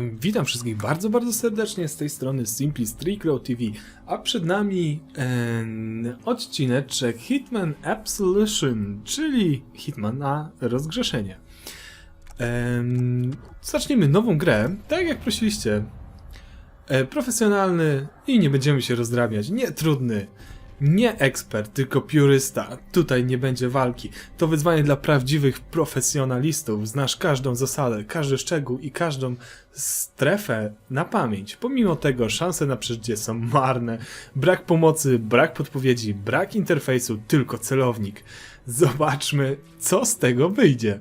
Witam wszystkich bardzo, bardzo serdecznie z tej strony Simply Streetcrow TV, a przed nami em, odcineczek Hitman Absolution, czyli Hitman na rozgrzeszenie. Em, zaczniemy nową grę, tak jak prosiliście. E, profesjonalny i nie będziemy się rozdrabiać, nie trudny. Nie ekspert, tylko piurysta. Tutaj nie będzie walki. To wyzwanie dla prawdziwych profesjonalistów. Znasz każdą zasadę, każdy szczegół i każdą strefę na pamięć. Pomimo tego szanse na przeżycie są marne. Brak pomocy, brak podpowiedzi, brak interfejsu, tylko celownik. Zobaczmy, co z tego wyjdzie.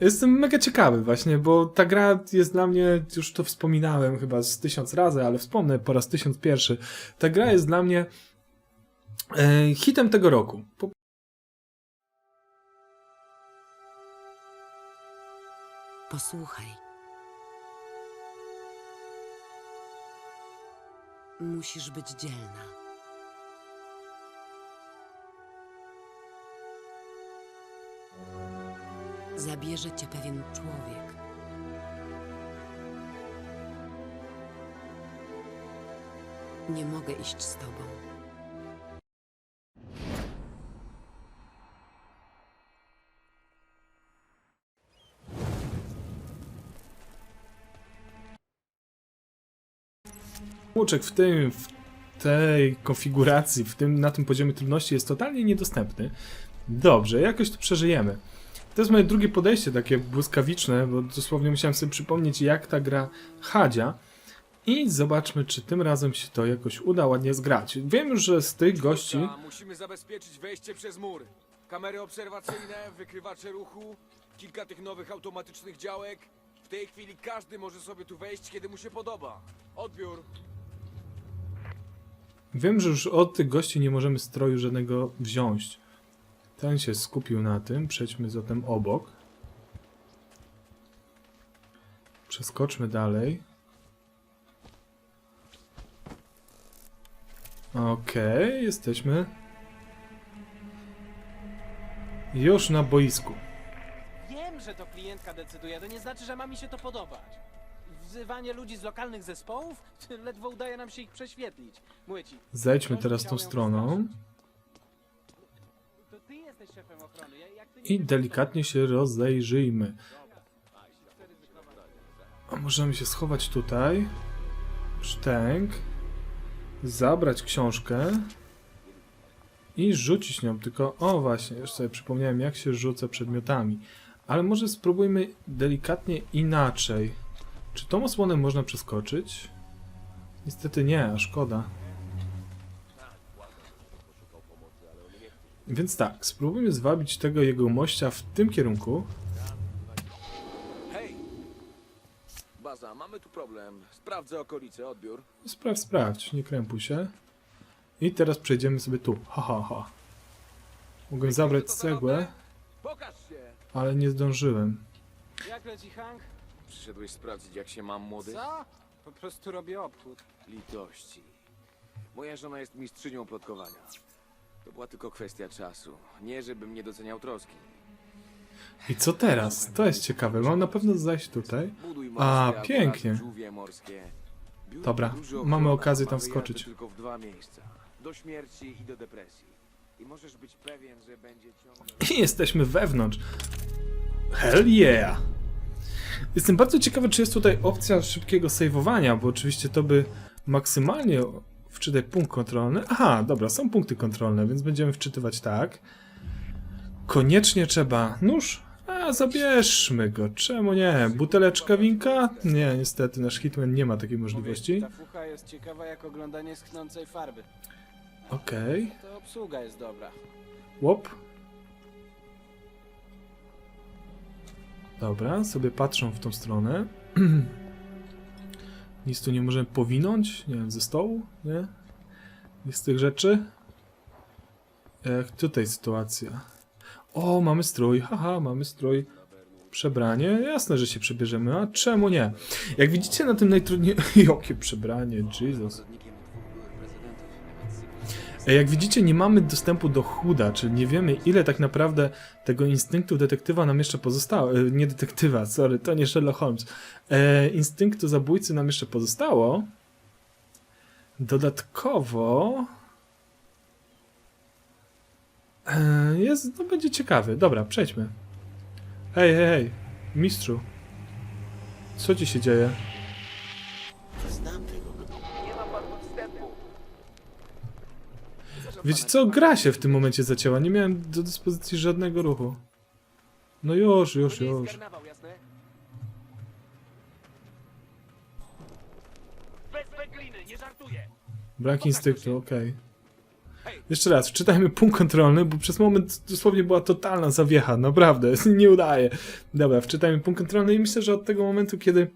Jestem mega ciekawy właśnie, bo ta gra jest dla mnie, już to wspominałem chyba z tysiąc razy, ale wspomnę po raz tysiąc pierwszy. Ta gra jest dla mnie hitem tego roku. Po Posłuchaj. Musisz być dzielna. Zabierze cię pewien człowiek. Nie mogę iść z tobą. Łuczek w tym, w tej konfiguracji, w tym, na tym poziomie trudności jest totalnie niedostępny. Dobrze, jakoś to przeżyjemy. To jest moje drugie podejście, takie błyskawiczne, bo dosłownie musiałem sobie przypomnieć, jak ta gra chadzia. I zobaczmy, czy tym razem się to jakoś uda ładnie zgrać. Wiem już, że z tych gości... Musimy zabezpieczyć wejście przez mur. Kamery obserwacyjne, wykrywacze ruchu, kilka tych nowych automatycznych działek. W tej chwili każdy może sobie tu wejść, kiedy mu się podoba. Odbiór. Wiem, że już od tych gości nie możemy stroju żadnego wziąć. Ten się skupił na tym. Przejdźmy zatem obok. Przeskoczmy dalej. Okej, jesteśmy już na boisku. Wiem, że to klientka decyduje, to nie znaczy, że ma mi się to podobać. Wzywanie ludzi z lokalnych zespołów? Ledwo udaje nam się ich prześwietlić. Mówię ci. Zejdźmy teraz tą stroną To ty jesteś szefem ochrony. Ja- Jak ty nie i delikatnie się rozejrzyjmy. A możemy się schować tutaj. Sztęk. Zabrać książkę. I rzucić nią, tylko o właśnie, już sobie przypomniałem jak się rzuca przedmiotami. Ale może spróbujmy delikatnie inaczej. Czy tą osłonę można przeskoczyć? Niestety nie, a szkoda. Więc tak, spróbujmy zwabić tego jego mościa w tym kierunku. Hej! Baza, mamy tu problem. Sprawdzę okolice, odbiór. Sprawdź, sprawdź, nie krępuj się. I teraz przejdziemy sobie tu. Ha, ha, ha. Mogłem zabrać cegłę, nowe? Pokaż się! ale nie zdążyłem. Jak leci Hank? Przyszedłeś sprawdzić, jak się mam, młody? Co? Po prostu robię obchód. Litości. Moja żona jest mistrzynią plotkowania. To była tylko kwestia czasu. Nie, żebym nie doceniał troski. I co teraz? To jest ciekawe. Mam na pewno zajść tutaj. Buduj A, morskie, pięknie. żółwie morskie. Dobra, mamy okazję tam mamy jazdy skoczyć. tylko w dwa miejsca. Do śmierci i do depresji. I możesz być pewien, że będzie ciągle... I jesteśmy wewnątrz. Hell yeah! Jestem bardzo ciekawy, czy jest tutaj opcja szybkiego saveowania, bo oczywiście to by maksymalnie wczytać punkt kontrolny. Aha, dobra, są punkty kontrolne, więc będziemy wczytywać tak. Koniecznie trzeba nóż, a zabierzmy go. Czemu nie? Buteleczka winka? Nie, niestety nasz hitman nie ma takiej możliwości. Ta fucha jest ciekawa jak oglądanie schnącej farby. Okej, To obsługa jest dobra. łop. Dobra, sobie patrzą w tą stronę. Nic tu nie możemy powinąć? Nie wiem, ze stołu? Nie? Nic z tych rzeczy? Jak tutaj sytuacja? O, mamy strój, haha, mamy strój. Przebranie? Jasne, że się przebierzemy, a czemu nie? Jak widzicie na tym najtrudniejszym... Jakie przebranie, Jesus. E, Jak widzicie, nie mamy dostępu do chuda, czyli nie wiemy, ile tak naprawdę tego instynktu detektywa nam jeszcze pozostało. E, Nie detektywa, sorry, to nie Sherlock Holmes. E, instynktu zabójcy nam jeszcze pozostało. Dodatkowo. E, jest, no będzie ciekawy. Dobra, przejdźmy. Hej, hej, hej, mistrzu. Co ci się dzieje? Wiecie co, gra się w tym momencie zacięła. Nie miałem do dyspozycji żadnego ruchu. No już, już, już. Brak instynktu, okej. Jeszcze raz, wczytajmy punkt kontrolny, bo przez moment dosłownie była totalna zawiecha, naprawdę, nie udaje. Dobra, wczytajmy punkt kontrolny i myślę, że od tego momentu, kiedy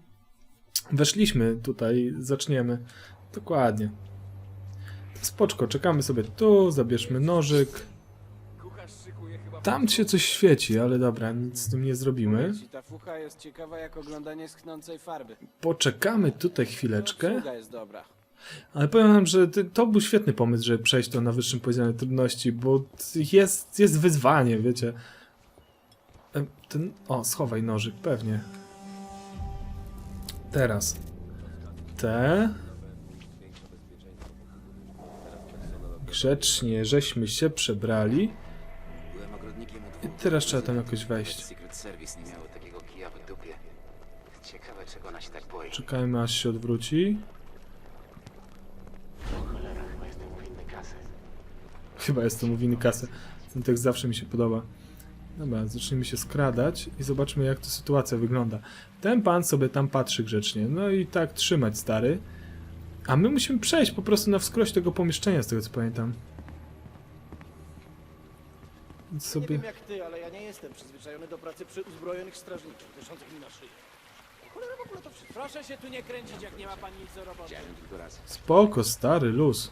weszliśmy tutaj, zaczniemy. Dokładnie. Spoczko, czekamy sobie tu, zabierzmy nożyk. Tam się coś świeci, ale dobra, nic z tym nie zrobimy. Ta fucha jest ciekawa jak oglądanie schnącej farby. Poczekamy tutaj No, chwileczkę. Jest dobra. Ale powiem wam, że ty- to był świetny pomysł, żeby przejść to na wyższym poziomie trudności, bo jest, jest wyzwanie, wiecie. Em, Ten, o, schowaj nożyk, pewnie. Teraz. Te. Grzecznie, żeśmy się przebrali. I teraz trzeba tam jakoś wejść. Czekajmy aż się odwróci. Chyba jestem to mówiny kasę. Ten tekst zawsze mi się podoba. Dobra, zacznijmy się skradać i zobaczmy jak ta sytuacja wygląda. Ten pan sobie tam patrzy grzecznie. No i tak trzymać, stary. A my musimy przejść po prostu na wskroś tego pomieszczenia, z tego co pamiętam. Więc Nie sobie... wiem jak ty, ale ja nie jestem przyzwyczajony do pracy przy uzbrojonych strażnikach wiszących mi na szyję. Cholera w ogóle to wszystko. Proszę się tu nie kręcić, jak nie ma pani nic do roboty. Widziałem tylko raz. Spoko, stary, luz.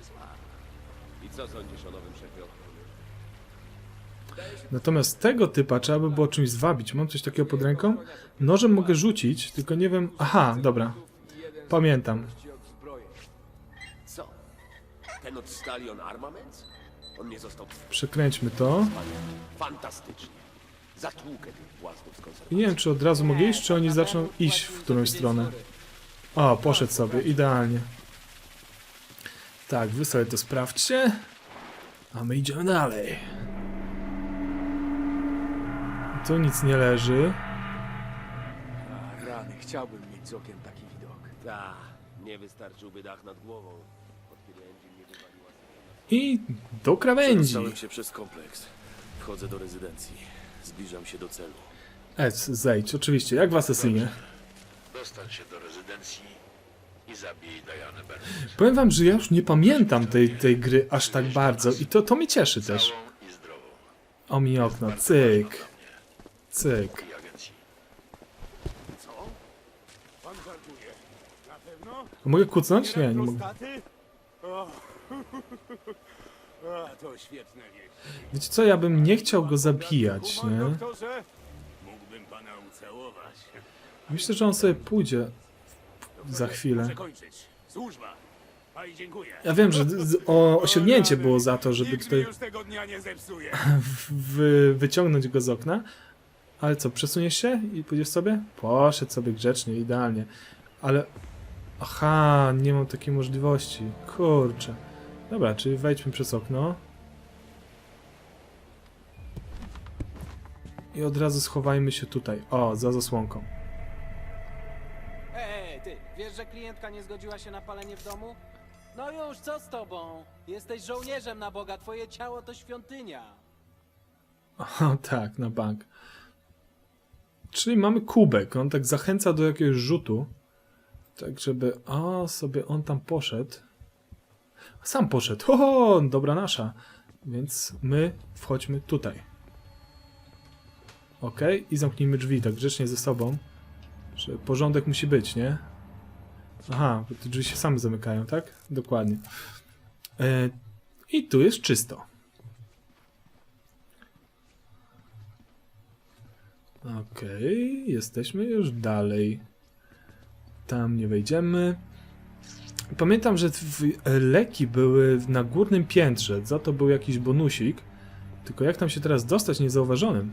I co sądzisz o nowym szefie? Natomiast tego typa trzeba by było czymś zwabić. Mam coś takiego pod ręką? Nożem mogę rzucić, tylko nie wiem... Aha, dobra. Pamiętam. Stallion Armaments? On nie został Przekręćmy to. fantastycznie. Zatłukę tych z I nie wiem, czy od razu mogę iść, czy oni zaczną iść w którąś stronę. O, poszedł sobie, idealnie. Tak, wy sobie to sprawdźcie. A my idziemy dalej. Tu nic nie leży. A, rany, chciałbym mieć z okiem taki widok. Ta, nie wystarczyłby dach nad głową. Od kiedy engine nie wywaliła I do krawędzi. Przedostałem się przez kompleks. Wchodzę do rezydencji. Zbliżam się do celu. Ec, zejdź, oczywiście, jak w Assassinie. Dostań się do rezydencji i zabij Dianę Bennett. Powiem wam, że ja już nie pamiętam tej, tej gry aż tak bardzo i to, to mnie cieszy też. Całą i zdrową. O mi okno, cyk, cyk. I agencji. Pan żartuje. Na pewno? A Mogę kucnąć? Nie, nie mogę. Prostaty? O. A, to świetne wieści. Wiecie co, ja bym nie chciał go zabijać, nie? doktorze? Mógłbym pana ucałować. Myślę, że on sobie pójdzie za chwilę. Muszę kończyć. Służba. A i dziękuję. Ja wiem, że z- o, osiągnięcie było za to, żeby Nikt tutaj mi już tego dnia nie zepsuje. wy, wyciągnąć go z okna. Ale co, przesuniesz się i pójdziesz sobie? Poszedł sobie grzecznie, idealnie. Ale... Aha, nie mam takiej możliwości. Kurczę. Dobra, czyli wejdźmy przez okno. I od razu schowajmy się tutaj. O, za zasłonką. Ej, ty, wiesz, że klientka nie zgodziła się na palenie w domu? No już, co z tobą? Jesteś żołnierzem na Boga, twoje ciało to świątynia. O, tak, na bank. Czyli mamy kubek. On tak zachęca do jakiegoś rzutu. Tak, żeby. O, sobie on tam poszedł. Sam poszedł. Ho, dobra nasza. Więc my wchodźmy tutaj. Ok, i zamknijmy drzwi tak grzecznie ze sobą. Że porządek musi być, nie? Aha, bo te drzwi się same zamykają, tak? Dokładnie. E, I tu jest czysto. Okej, jesteśmy już dalej. Tam nie wejdziemy. Pamiętam, że leki były na górnym piętrze, za to był jakiś bonusik. Tylko jak tam się teraz dostać niezauważonym?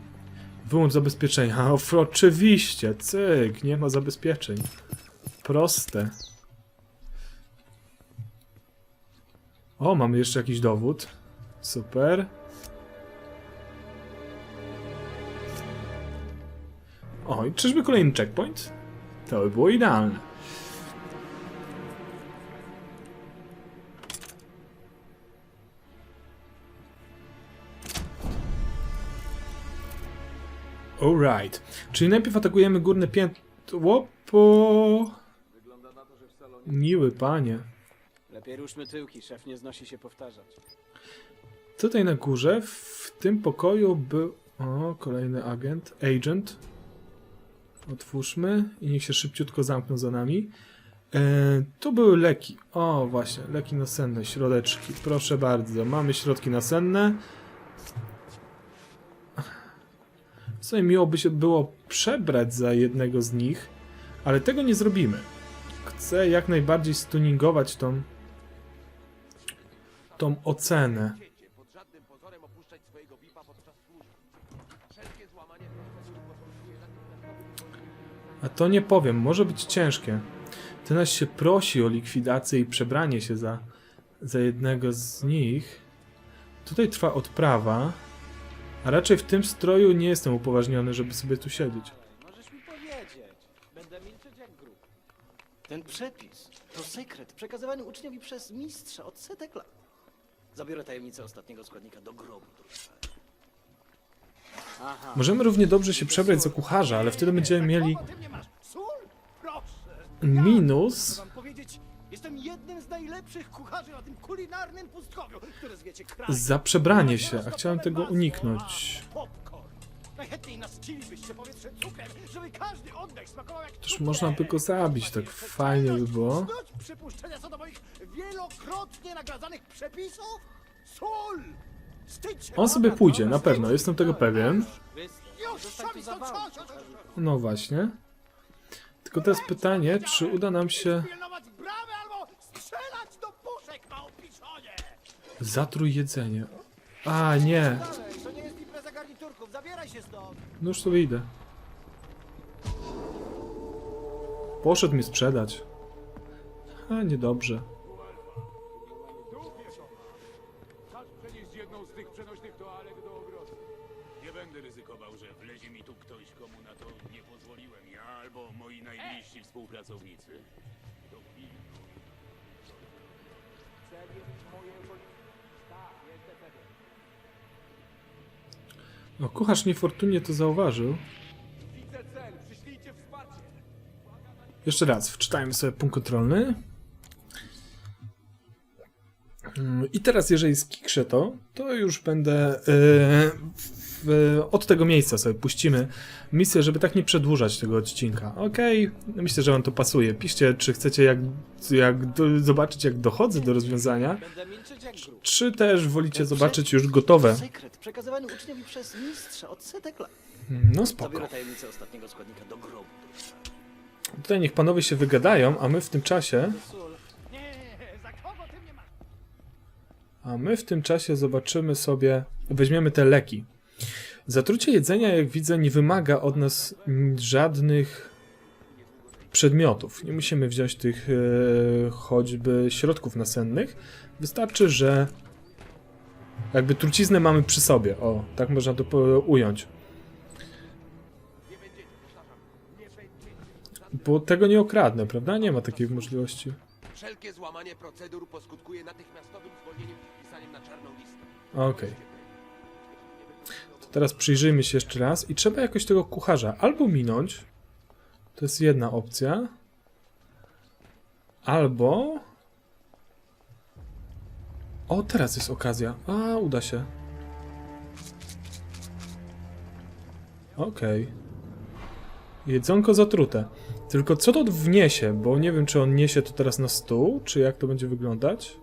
Wyłącz zabezpieczenia. Of- oczywiście, cyk, nie ma zabezpieczeń. Proste. O, mamy jeszcze jakiś dowód. Super. O, i czyżby kolejny checkpoint? To by było idealne. Alright. Czyli najpierw atakujemy górne piętro po... Miły panie. Lepiej ruszmy tyłki, szef nie znosi się powtarzać. Tutaj na górze, w tym pokoju był... O, kolejny agent. Agent. Otwórzmy i niech się szybciutko zamkną za nami. E, tu były leki. O, właśnie, leki nasenne, środeczki. Proszę bardzo, mamy środki nasenne. W sumie miło by się było przebrać za jednego z nich, ale tego nie zrobimy. Chcę jak najbardziej stuningować tą tą ocenę. A to nie powiem, może być ciężkie. Ty się prosi o likwidację i przebranie się za, za jednego z nich. Tutaj trwa odprawa, a raczej w tym stroju nie jestem upoważniony, żeby sobie tu siedzieć. Możesz mi powiedzieć. Będę milczeć jak grób. Ten przepis to sekret przekazywany uczniowi przez mistrza od setek lat. Zabiorę tajemnicę ostatniego składnika do grobu. Aha. Możemy równie dobrze się przebrać za kucharza, ale wtedy będziemy mieli Ty mnie masz. Sól? Proszę. minus. Powiedzieć, jestem jednym z najlepszych kucharzy na tym kulinarnym pustkowiu, które zwiecie kraj. Za przebranie się, a chciałem tego uniknąć. Popcorn. Najchętniej nascilibyście powietrze cukrem, żeby każdy oddech smakował jak Toż cukier. można by go zabić, tak fajnie by było. Przypuszczenia co do moich wielokrotnie nagradzanych przepisów? Sól! Wstydź się, On sobie pójdzie, na pewno, jestem tego pewien. Już, stąd. No właśnie. Tylko teraz pytanie, czy uda nam się Pilnować bramy albo strzelać do puszek, małpiszonie! Zatrój jedzenie. A, nie. To nie jest impreza garniturków, zabieraj się stąd! No już sobie idę. Poszedł mi sprzedać. A, niedobrze. Do. Nie będę ryzykował, że mi tu ktoś, komu na to nie pozwoliłem. Ja albo moi najbliżsi współpracownicy. Pilnuj. No, kucharz niefortunnie to zauważył. Jeszcze raz, wczytajmy sobie punkt kontrolny. Mm, I teraz, jeżeli skikrzę to, to już będę yy, od tego miejsca sobie puścimy misję, żeby tak nie przedłużać tego odcinka. Okej, myślę, że wam to pasuje. Piszcie, czy chcecie jak, jak do, zobaczyć, jak dochodzę do rozwiązania, czy też wolicie zobaczyć już gotowe. To sekret przekazywany uczniowi przez mistrza od setek lat. No spoko. Zabiorę tajemnicę ostatniego składnika do grobu. druga. Tutaj niech panowie się wygadają, a my w tym czasie... A my w tym czasie zobaczymy sobie, weźmiemy te leki. Zatrucie jedzenia, jak widzę, nie wymaga od nas żadnych przedmiotów. Nie musimy wziąć tych e, choćby środków nasennych. Wystarczy, że jakby truciznę mamy przy sobie. O, tak można to ująć. Bo tego nie okradnę, prawda? Nie ma takiej możliwości. Wszelkie złamanie procedur poskutkuje natychmiastowym zwolnieniem i wpisaniem na czarną listę. Okej. To teraz przyjrzyjmy się jeszcze raz i trzeba jakoś tego kucharza albo minąć. To jest jedna opcja. Albo... O, teraz jest okazja. A, uda się. Okej. Jedzonko zatrute. Tylko co to wniesie? Bo nie wiem, czy on niesie to teraz na stół, czy jak to będzie wyglądać.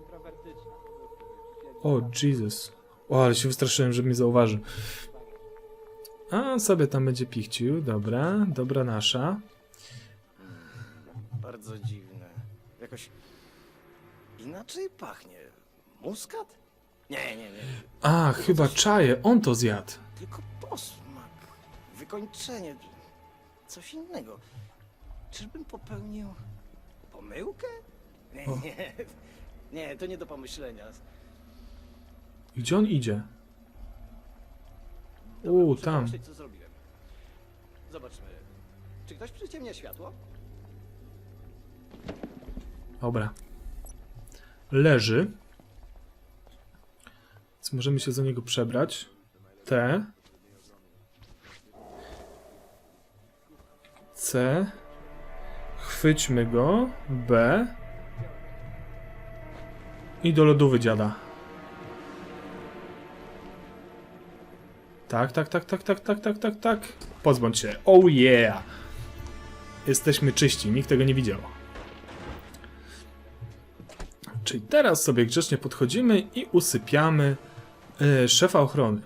O, Jesus. O, ale się wystraszyłem, że mnie zauważy. A, on sobie tam będzie pichcił. Dobra, dobra nasza. Bardzo dziwne. Jakoś Inaczej pachnie. Muskat? Nie, nie, nie. A, chyba czaje, on to zjadł. Tylko posmak. Wykończenie. Coś innego. Czyżbym popełnił pomyłkę? Nie, O. nie. Nie, to nie do pomyślenia. Gdzie on idzie? Dobra, U, muszę tam. pomyśleć, co zrobiłem. Zobaczmy. Czy ktoś przyciemnia światło? Dobra. Leży. Więc możemy się za niego przebrać. T. C. Chwyćmy go. B. I do lodówy dziada. Tak, tak, tak, tak, tak, tak, tak, tak, tak. Pozbądź się. Oh yeah! Jesteśmy czyści, nikt tego nie widział. Czyli teraz sobie grzecznie podchodzimy i usypiamy e, szefa ochrony.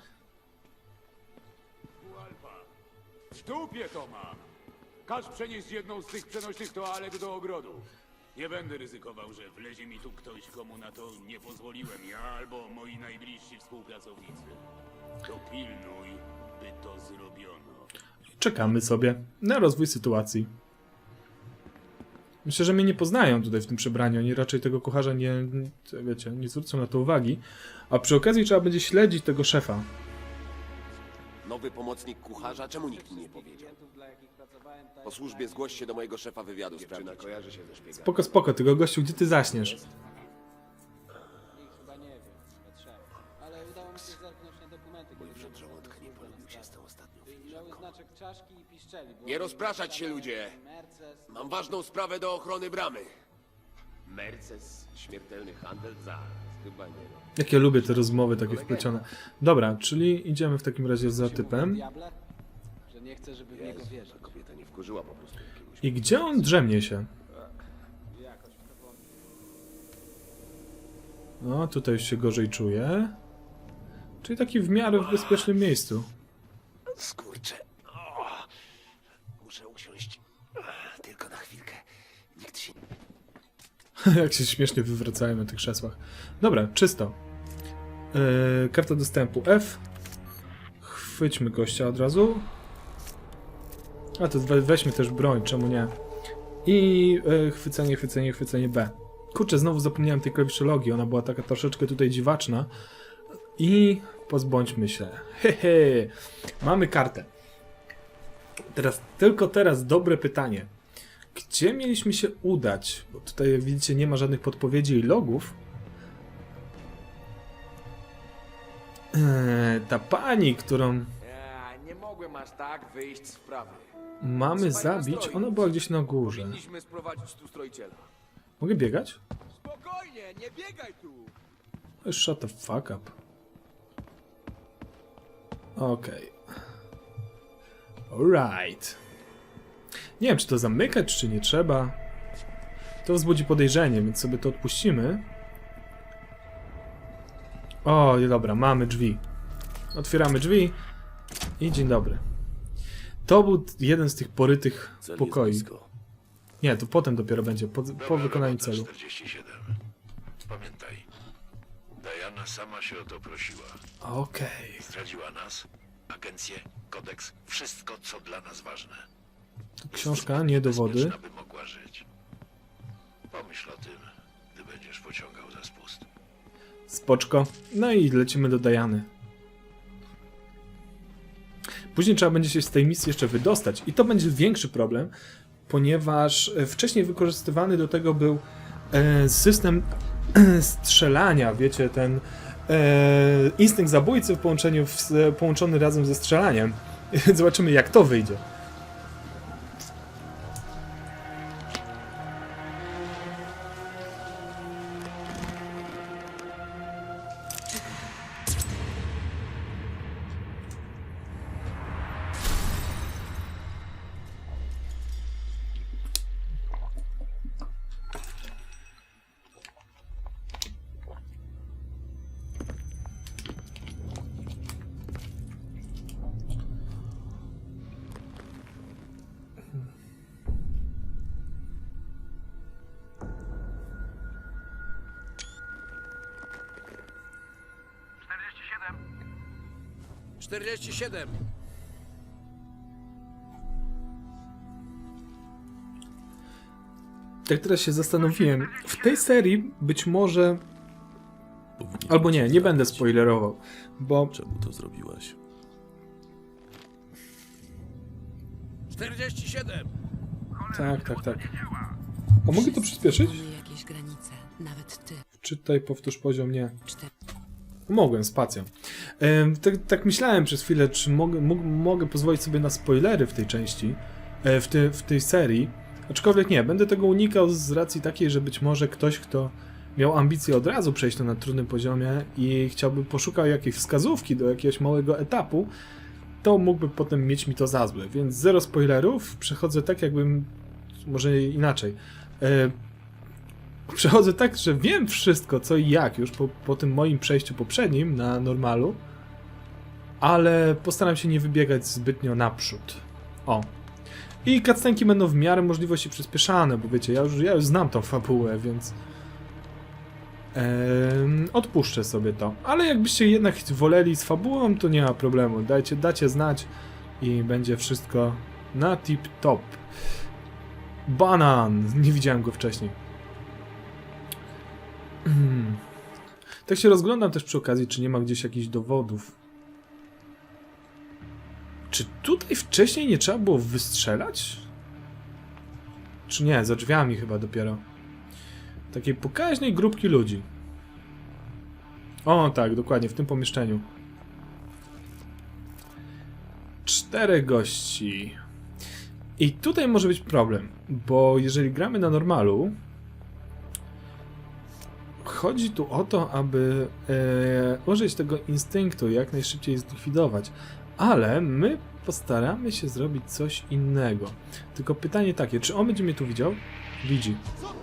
W dupie to ma! Każ przenieść jedną z tych przenośnych toalet do ogrodu. Nie będę ryzykował, że wlezie mi tu ktoś, komu na to nie pozwoliłem ja albo moi najbliżsi współpracownicy. Dopilnuj, by to zrobiono. Czekamy sobie na rozwój sytuacji. Myślę, że mnie nie poznają tutaj w tym przebraniu. Oni raczej tego kucharza nie, wiecie, nie zwrócą na to uwagi. A przy okazji trzeba będzie śledzić tego szefa. Nowy pomocnik kucharza? Czemu nikt mi nie powiedział? Po służbie zgłoś się do mojego szefa wywiadu sprawdzić. Spoko, spoko, tylko gościu, gdzie ty zaśniesz? Nie rozpraszać się, ludzie! Mam ważną sprawę do ochrony bramy. Merces, śmiertelny handel? Zaraz, chyba nie. Jak ja lubię te rozmowy takie wplecione. Dobra, czyli idziemy w takim razie za typem. że nie chce, żeby w niego wierzyć. ta kobieta nie wkurzyła po prostu jakiegoś... I gdzie on drzemnie się? No, tutaj już się gorzej czuję. Czyli taki w miarę w bezpiecznym miejscu. Skurcze. O, muszę usiąść. Tylko na chwilkę. Nikt się Jak się śmiesznie wywracają na tych krzesłach. Dobra, czysto. Yy, karta dostępu F. Chwyćmy gościa od razu. A to we- weźmy też broń, czemu nie? I yy, chwycenie, chwycenie, chwycenie B. Kurczę, znowu zapomniałem tej klawiszologii, ona była taka troszeczkę tutaj dziwaczna. I pozbądźmy się. Hehe. Mamy kartę. Teraz, tylko teraz dobre pytanie. Gdzie mieliśmy się udać? Bo tutaj, jak widzicie, nie ma żadnych podpowiedzi i logów. Eee, ta pani, którą nie mogłem aż tak wyjść z sprawy. mamy zabić, ona była gdzieś na górze. Powinniśmy sprowadzić tu stroiciela. Mogę biegać? Spokojnie, nie biegaj tu! Oh, Shut the fuck up. Okej. Alright. Nie wiem, czy to zamykać, czy nie trzeba. To wzbudzi podejrzenie, więc sobie to odpuścimy. O, dobra, mamy drzwi. Otwieramy drzwi i dzień dobry. To był jeden z tych porytych pokoi. Nie, to potem dopiero będzie, po, po wykonaniu celu. 47. Pamiętaj, Diana sama się o to prosiła. Okej. Zdradziła nas, agencję, kodeks, wszystko co dla nas ważne. Książka, nie dowody. Bezpieczna, by mogła żyć. Pomyśl o tym, gdy będziesz pociągał za spust. Spoczko. No i lecimy do Diany. Później trzeba będzie się z tej misji jeszcze wydostać i to będzie większy problem, ponieważ e, wcześniej wykorzystywany do tego był e, system strzelania, wiecie, ten e, instynkt zabójcy w połączeniu w, połączony razem ze strzelaniem. Zobaczymy jak to wyjdzie. 47. Tak teraz się zastanowiłem. W tej serii być może. Albo nie, nie będę spoilerował, bo. Czemu to zrobiłaś? 47. Tak, tak, tak. A mogę to przyspieszyć? Mamy jakieś granice. Nawet ty. Czytaj, powtórz poziom, nie. Cztery. Mogłem, spacją. Tak, tak myślałem przez chwilę, czy mogę, mogę pozwolić sobie na spoilery w tej części, e, w, w tej serii. Aczkolwiek nie, będę tego unikał z racji takiej, że być może ktoś, kto miał ambicje od razu przejść to na trudnym poziomie i chciałby poszukał jakiejś wskazówki do jakiegoś małego etapu, to mógłby potem mieć mi to za złe. Więc zero spoilerów, przechodzę tak jakbym, może inaczej, e, przechodzę tak, że wiem wszystko co i jak już po, po tym moim przejściu poprzednim na normalu, ale postaram się nie wybiegać zbytnio naprzód. O. I cutscenki będą w miarę możliwości przyspieszane, bo wiecie, ja już, ja już znam tą fabułę, więc em, odpuszczę sobie to. Ale jakbyście jednak woleli z fabułą, to nie ma problemu. Dajcie, dacie znać i będzie wszystko na tip top. Banan! Nie widziałem go wcześniej. Hmm. Tak się rozglądam też przy okazji, czy nie ma gdzieś jakichś dowodów. Czy tutaj wcześniej nie trzeba było wystrzelać? Czy nie? Za drzwiami chyba dopiero. Takiej pokaźnej grupki ludzi. O, tak, dokładnie, w tym pomieszczeniu. Czterech gości. I tutaj może być problem, bo jeżeli gramy na normalu, chodzi tu o to, aby e, użyć tego instynktu jak najszybciej zlikwidować. Ale my postaramy się zrobić coś innego. Tylko pytanie takie, czy on będzie mnie tu widział? Widzi. Co to?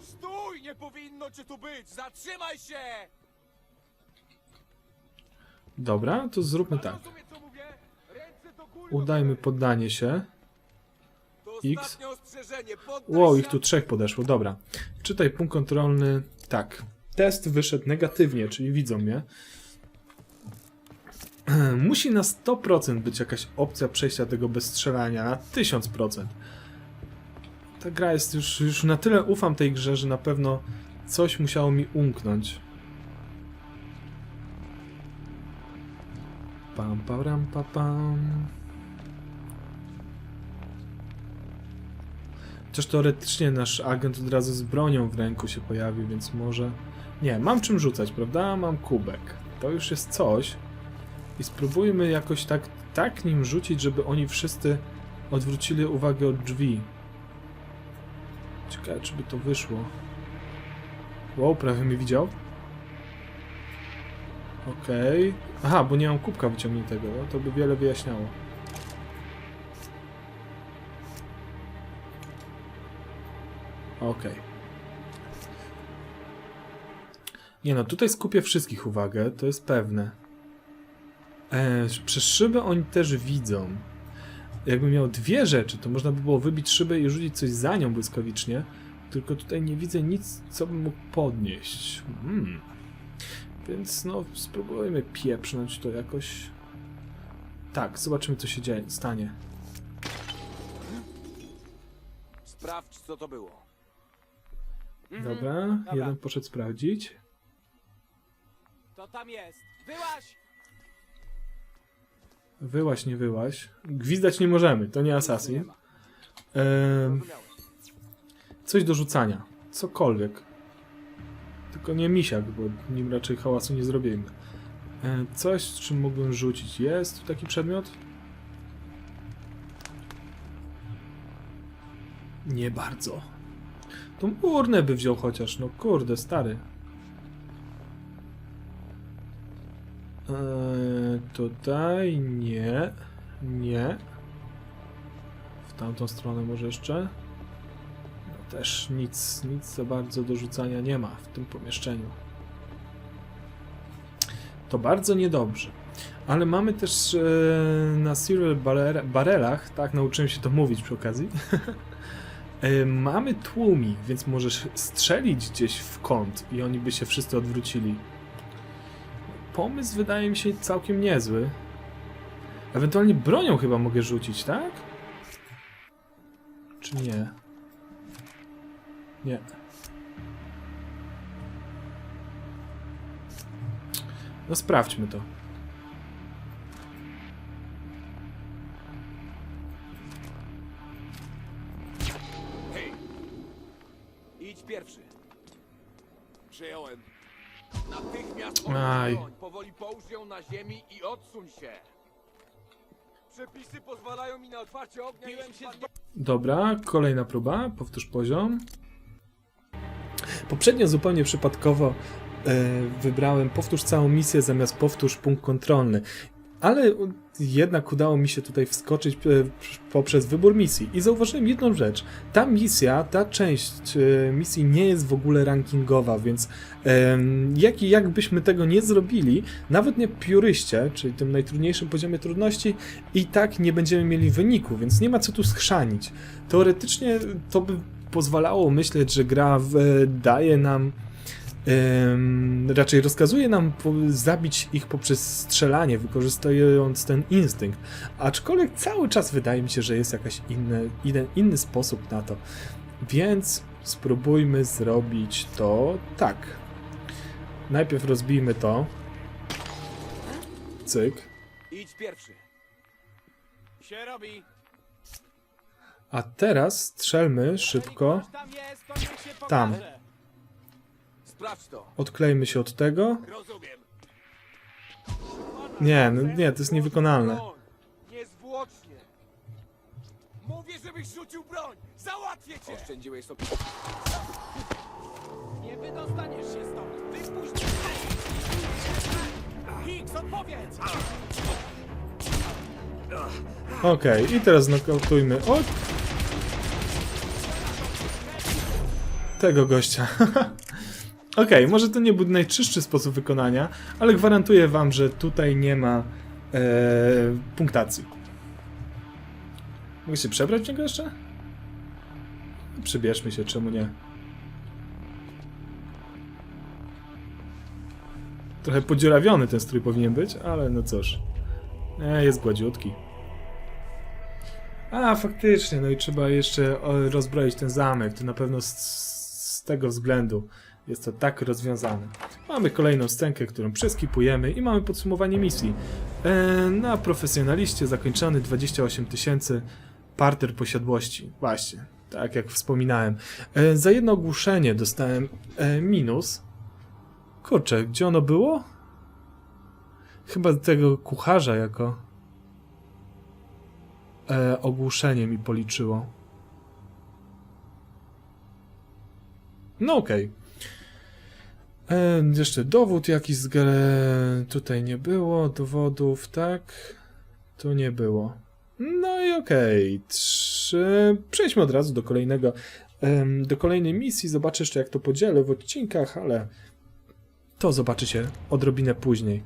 Stój! Nie powinno cię tu być! Zatrzymaj się! Dobra, to zróbmy tak. Rozumiesz, co mówię? Ręce do góry, Udajmy poddanie się. To X. ostatnie ostrzeżenie. Poddaj Wow, się, ich tu trzech podeszło, dobra. Czytaj punkt kontrolny. Tak. Test wyszedł negatywnie, czyli widzą mnie. Musi na 100% być jakaś opcja przejścia tego bez strzelania, na 1000%. Ta gra jest już, już na tyle ufam tej grze, że na pewno coś musiało mi umknąć. Pam, pam, pam, pam. Chociaż teoretycznie nasz agent od razu z bronią w ręku się pojawi, więc może... Nie, mam czym rzucać, prawda? Mam kubek. To już jest coś. I spróbujmy jakoś tak, tak nim rzucić, żeby oni wszyscy odwrócili uwagę od drzwi. Ciekawe, czy by to wyszło. Wow, prawie mnie widział. Okej. Aha, bo nie mam kubka wyciągniętego. No, to by wiele wyjaśniało. Okej. Nie no, tutaj skupię wszystkich uwagę, to jest pewne. E, przez szybę oni też widzą. Jakby miał dwie rzeczy, to można by było wybić szybę i rzucić coś za nią błyskawicznie. Tylko tutaj nie widzę nic, co bym mógł podnieść. Hmm. Więc no, spróbujmy pieprznąć to jakoś. Tak, zobaczymy co się dzieje, stanie. Sprawdź, co to było. Dobra, jeden poszedł sprawdzić. To tam jest. Wyłaś! Wyłaś, nie wyłaś. Gwizdać nie możemy, to nie Assassin. Coś do rzucania. Cokolwiek. Tylko nie misiak, bo nim raczej hałasu nie zrobimy. Coś, z czym mógłbym rzucić. Jest tu taki przedmiot? Nie bardzo. Tą urnę by wziął chociaż, no kurde, stary. Eee, tutaj nie, nie. W tamtą stronę może jeszcze. No też nic, nic za bardzo do rzucania nie ma w tym pomieszczeniu. To bardzo niedobrze. Ale mamy też e, na Serial Barre- Barrelach, tak nauczyłem się to mówić przy okazji, e, mamy tłumik, więc możesz strzelić gdzieś w kąt i oni by się wszyscy odwrócili. Pomysł wydaje mi się całkiem niezły. Ewentualnie bronią chyba mogę rzucić, tak? Czy nie? Nie. No sprawdźmy to. Hej! Idź pierwszy. Przyjąłem. Natychmiast Aj. Na ziemi i odsuń się. Przepisy pozwalają mi na otwarcie ognia, jeśli się Dobra, kolejna próba, powtórz poziom. Poprzednio zupełnie przypadkowo e, wybrałem powtórz całą misję zamiast powtórz punkt kontrolny, ale jednak udało mi się tutaj wskoczyć e, poprzez wybór misji i zauważyłem jedną rzecz. Ta misja, ta część e, misji nie jest w ogóle rankingowa, więc jak, jakbyśmy tego nie zrobili, nawet nie pióryście, czyli tym najtrudniejszym poziomie trudności, i tak nie będziemy mieli wyniku, więc nie ma co tu schrzanić. Teoretycznie to by pozwalało myśleć, że gra w, daje nam, raczej rozkazuje nam zabić ich poprzez strzelanie, wykorzystując ten instynkt. Aczkolwiek cały czas wydaje mi się, że jest jakaś inny, inny, inny sposób na to. Więc spróbujmy zrobić to tak. Najpierw rozbijmy to. Cyk. Idź pierwszy. Się robi. A teraz strzelmy szybko. Tam Sprawdź to. Odklejmy się od tego. Rozumiem. Nie, no nie, to jest niewykonalne. Broń. Niezwłocznie. Mówię, żebyś rzucił broń. Załatwię cię. Oszczędziłeś sobie... Nie wydostaniesz się stąd. Wypuść mnie. Hicks, odpowiedz! Okej, i teraz nokautujmy. O! Tego gościa. Okej, może to nie był najczystszy sposób wykonania, ale gwarantuję wam, że tutaj nie ma e, punktacji. Mogę się przebrać w niego jeszcze? Przebierzmy się, czemu nie? Trochę podziurawiony ten strój powinien być, ale no cóż. E, jest gładziutki. A, faktycznie, no i trzeba jeszcze rozbroić ten zamek. To na pewno z, z tego względu jest to tak rozwiązane. Mamy kolejną scenkę, którą przeskipujemy i mamy podsumowanie misji. E, na profesjonaliście zakończony 28 tysięcy parter posiadłości. Właśnie, tak jak wspominałem. E, za jedno ogłuszenie dostałem e, minus. Kurczę, gdzie ono było? Chyba tego kucharza jako e, ogłuszenie mi policzyło. No okej. Jeszcze dowód jakiś z gre... Tutaj nie było dowodów, tak? Tu nie było. No i okej. Trzy... Przejdźmy od razu do kolejnego do kolejnej misji. Zobaczę jeszcze jak to podzielę w odcinkach, ale to zobaczycie odrobinę później.